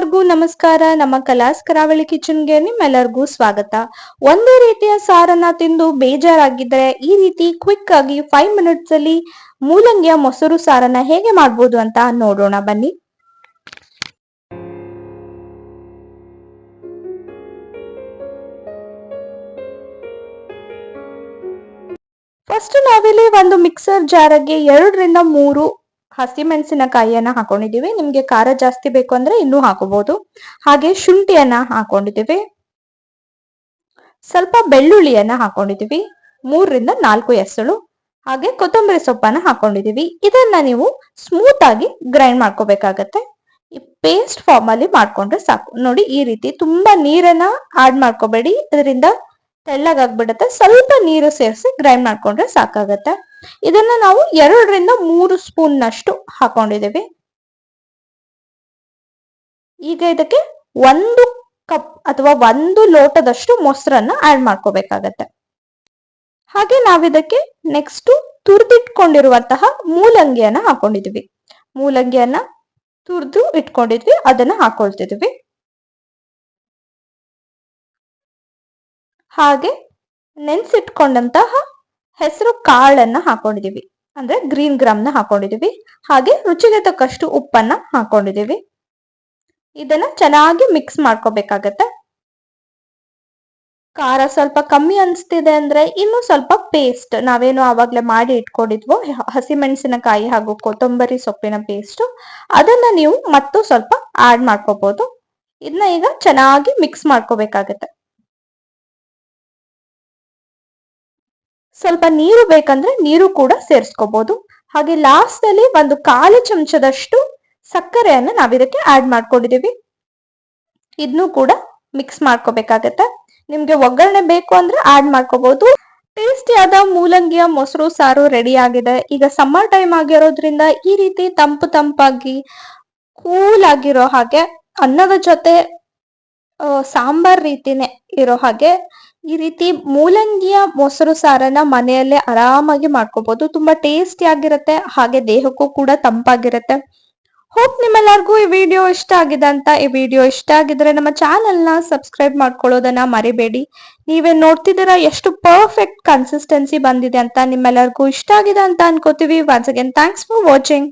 ನಿಮ್ಮೆಲ್ಲರಿಗೂ ನಮಸ್ಕಾರ. ನಮ್ಮ ಕಲಾಸ್ ಕರಾವಳಿ ಕಿಚನ್ಗೆ ನಿಮ್ಮೆಲ್ಲರಿಗೂ ಸ್ವಾಗತ. ಒಂದೇ ರೀತಿಯ ಸಾರನ್ನ ತಿಂದು ಬೇಜಾರಾಗಿದ್ರೆ ಈ ರೀತಿ ಕ್ವಿಕ್ ಆಗಿ ಫೈವ್ ಮಿನಿಟ್ಸ್ ಅಲ್ಲಿ ಮೂಲಂಗಿಯ ಮೊಸರು ಸಾರನ್ನ ಹೇಗೆ ಮಾಡ್ಬೋದು ಅಂತ ನೋಡೋಣ. ಬನ್ನಿ. ಫಸ್ಟ್ ನಾವಿಲ್ಲಿ ಒಂದು ಮಿಕ್ಸರ್ ಜಾರಗೆ ಎರಡರಿಂದ ಮೂರು ಹಸಿಮೆಣಸಿನಕಾಯಿಯನ್ನ ಹಾಕೊಂಡಿದ್ದೀವಿ. ನಿಮ್ಗೆ ಖಾರ ಜಾಸ್ತಿ ಬೇಕು ಅಂದ್ರೆ ಇನ್ನೂ ಹಾಕೋಬಹುದು ಹಾಗೆ ಶುಂಠಿಯನ್ನ ಹಾಕೊಂಡಿದ್ದೀವಿ. ಸ್ವಲ್ಪ ಬೆಳ್ಳುಳ್ಳಿಯನ್ನ ಹಾಕೊಂಡಿದ್ದೀವಿ. ಮೂರರಿಂದ ನಾಲ್ಕು ಎಸಳು. ಹಾಗೆ ಕೊತ್ತಂಬರಿ ಸೊಪ್ಪನ್ನ ಹಾಕೊಂಡಿದ್ದೀವಿ. ಇದನ್ನ ನೀವು ಸ್ಮೂತ್ ಆಗಿ ಗ್ರೈಂಡ್ ಮಾಡ್ಕೋಬೇಕಾಗತ್ತೆ. ಈ ಪೇಸ್ಟ್ ಫಾರ್ಮ್ ಅಲ್ಲಿ ಮಾಡ್ಕೊಂಡ್ರೆ ಸಾಕು. ನೋಡಿ, ಈ ರೀತಿ ತುಂಬಾ ನೀರನ್ನ ಆಡ್ ಮಾಡ್ಕೋಬೇಡಿ. ಇದರಿಂದ ತೆಳ್ಳಗಾಗ್ಬಿಡತ್ತೆ ಸ್ವಲ್ಪ ನೀರು ಸೇರಿಸಿ ಗ್ರೈಂಡ್ ಮಾಡ್ಕೊಂಡ್ರೆ ಸಾಕಾಗತ್ತೆ. ಇದನ್ನ ನಾವು ಎರಡರಿಂದ ಮೂರು ಸ್ಪೂನ್ ನಷ್ಟು ಹಾಕೊಂಡಿದ್ದೀವಿ. ಈಗ ಇದಕ್ಕೆ ಒಂದು ಕಪ್ ಅಥವಾ ಒಂದು ಲೋಟದಷ್ಟು ಮೊಸರನ್ನ ಆಡ್ ಮಾಡ್ಕೋಬೇಕಾಗತ್ತೆ. ಹಾಗೆ ನಾವಿದಕ್ಕೆ ನೆಕ್ಸ್ಟ್ ತುರ್ದಿಟ್ಕೊಂಡಿರುವಂತಹ ಮೂಲಂಗಿಯನ್ನ ಹಾಕೊಂಡಿದೀವಿ ಮೂಲಂಗಿಯನ್ನ ತುರ್ದು ಇಟ್ಕೊಂಡಿದ್ವಿ, ಅದನ್ನ ಹಾಕೊಳ್ತಿದ್ವಿ ಹಾಗೆ ನೆನ್ಸಿಟ್ಕೊಂಡಂತಹ ಹೆಸರು ಕಾಳನ್ನ ಹಾಕೊಂಡಿದೀವಿ. ಅಂದ್ರೆ ಗ್ರೀನ್ ಗ್ರಾಮ್ನ ಹಾಕೊಂಡಿದೀವಿ. ಹಾಗೆ ರುಚಿಗೆ ತಕ್ಕಷ್ಟು ಉಪ್ಪನ್ನ ಹಾಕೊಂಡಿದೀವಿ. ಇದನ್ನ ಚೆನ್ನಾಗಿ ಮಿಕ್ಸ್ ಮಾಡ್ಕೋಬೇಕಾಗತ್ತೆ. ಖಾರ ಸ್ವಲ್ಪ ಕಮ್ಮಿ ಅನ್ಸ್ತಿದೆ ಅಂದ್ರೆ ಇನ್ನು ಸ್ವಲ್ಪ ಪೇಸ್ಟ್ ನಾವೇನು ಆವಾಗ್ಲೇ ಮಾಡಿ ಇಟ್ಕೊಂಡಿದ್ವೋ, ಹಸಿಮೆಣಸಿನಕಾಯಿ ಹಾಗೂ ಕೊತ್ತಂಬರಿ ಸೊಪ್ಪಿನ ಪೇಸ್ಟ್ ಅದನ್ನ ನೀವು ಮತ್ತು ಸ್ವಲ್ಪ ಆಡ್ ಮಾಡ್ಕೋಬಹುದು ಇದನ್ನ ಈಗ ಚೆನ್ನಾಗಿ ಮಿಕ್ಸ್ ಮಾಡ್ಕೋಬೇಕಾಗತ್ತೆ. ಸ್ವಲ್ಪ ನೀರು ಬೇಕಂದ್ರೆ ನೀರು ಕೂಡ ಸೇರಿಸ್ಕೋಬಹುದು ಹಾಗೆ ಲಾಸ್ಟ್ ಅಲ್ಲಿ ಒಂದು ಕಾಲು ಚಮಚದಷ್ಟು ಸಕ್ಕರೆಯನ್ನ ನಾವಿದಕ್ಕೆ ಆಡ್ ಮಾಡ್ಕೊಂಡಿದೀವಿ. ಇದನ್ನು ಕೂಡ ಮಿಕ್ಸ್ ಮಾಡ್ಕೋಬೇಕಾಗತ್ತೆ. ನಿಮ್ಗೆ ಒಗ್ಗರಣೆ ಬೇಕು ಅಂದ್ರೆ ಆಡ್ ಮಾಡ್ಕೋಬಹುದು ಟೇಸ್ಟಿಯಾದ ಮೂಲಂಗಿಯ ಮೊಸರು, ಸಾರು ರೆಡಿ ಆಗಿದೆ. ಈಗ ಸಮ್ಮರ್ ಟೈಮ್ ಆಗಿರೋದ್ರಿಂದ ಈ ರೀತಿ ತಂಪು ತಂಪಾಗಿ ಕೂಲ್ ಆಗಿರೋ ಹಾಗೆ ಅನ್ನದ ಜೊತೆ ಸಾಂಬಾರ್ ರೀತಿನೇ ಇರೋ ಹಾಗೆ ಈ ರೀತಿ ಮೂಲಂಗಿಯ ಮೊಸರು ಸಾರನ್ನ ಮನೆಯಲ್ಲೇ ಆರಾಮಾಗಿ ಮಾಡ್ಕೋಬಹುದು ತುಂಬಾ ಟೇಸ್ಟಿ ಆಗಿರುತ್ತೆ, ಹಾಗೆ ದೇಹಕ್ಕೂ ಕೂಡ ತಂಪಾಗಿರುತ್ತೆ. ಹೋಪ್ ನಿಮ್ಮೆಲ್ಲರಿಗೂ ಈ ವಿಡಿಯೋ ಇಷ್ಟ ಆಗಿದೆ ಅಂತ ಈ ವಿಡಿಯೋ ಇಷ್ಟ ಆಗಿದ್ರೆ ನಮ್ಮ ಚಾನೆಲ್ನ ಸಬ್ಸ್ಕ್ರೈಬ್ ಮಾಡ್ಕೊಳ್ಳೋದನ್ನ ಮರಿಬೇಡಿ. ನೀವೇ ನೋಡ್ತಿದ್ದೀರಾ ಎಷ್ಟು ಪರ್ಫೆಕ್ಟ್ ಕನ್ಸಿಸ್ಟೆನ್ಸಿ ಬಂದಿದೆ ಅಂತ ನಿಮ್ಮೆಲ್ಲರಿಗೂ ಇಷ್ಟ ಆಗಿದೆ ಅಂತ ಅನ್ಕೋತೀವಿ. Once again thanks for watching